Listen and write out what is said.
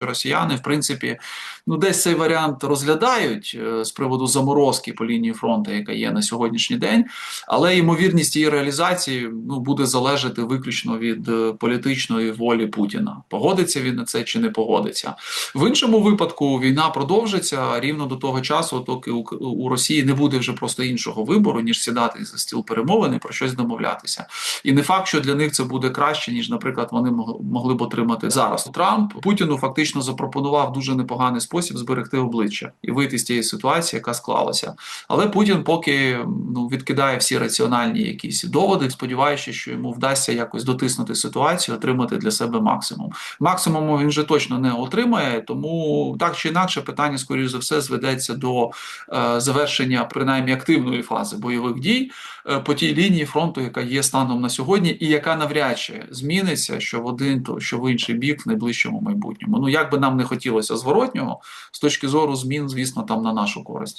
Росіяни, в принципі, ну десь цей варіант розглядають е, з приводу заморозки по лінії фронту, яка є на сьогоднішній день, але ймовірність її реалізації ну буде залежати виключно від е, політичної волі Путіна. Погодиться він на це чи не погодиться. В іншому випадку війна продовжиться рівно до того часу, доки у, Росії не буде вже просто іншого вибору, ніж сідати за стіл перемовини про щось домовлятися. І не факт, що для них це буде краще, ніж, наприклад, вони могли б отримати зараз. Трамп Путіну фактично запропонував дуже непоганий спосіб зберегти обличчя і вийти з тієї ситуації, яка склалася. Але Путін поки ну відкидає всі раціональні якісь доводи, сподіваючись, що йому вдасться якось дотиснути ситуацію, отримати для себе максимум. Максимуму він вже точно не отримає, тому так чи інакше питання, скоріш за все, зведеться до е, завершення принаймні активної фази бойових дій е, по тій лінії фронту, яка є станом на сьогодні, і яка навряд чи зміниться що в один, то що в інший бік в найближчому майбутньому. Ну як би нам не хотілося зворотнього з точки зору змін, звісно, там на нашу користь.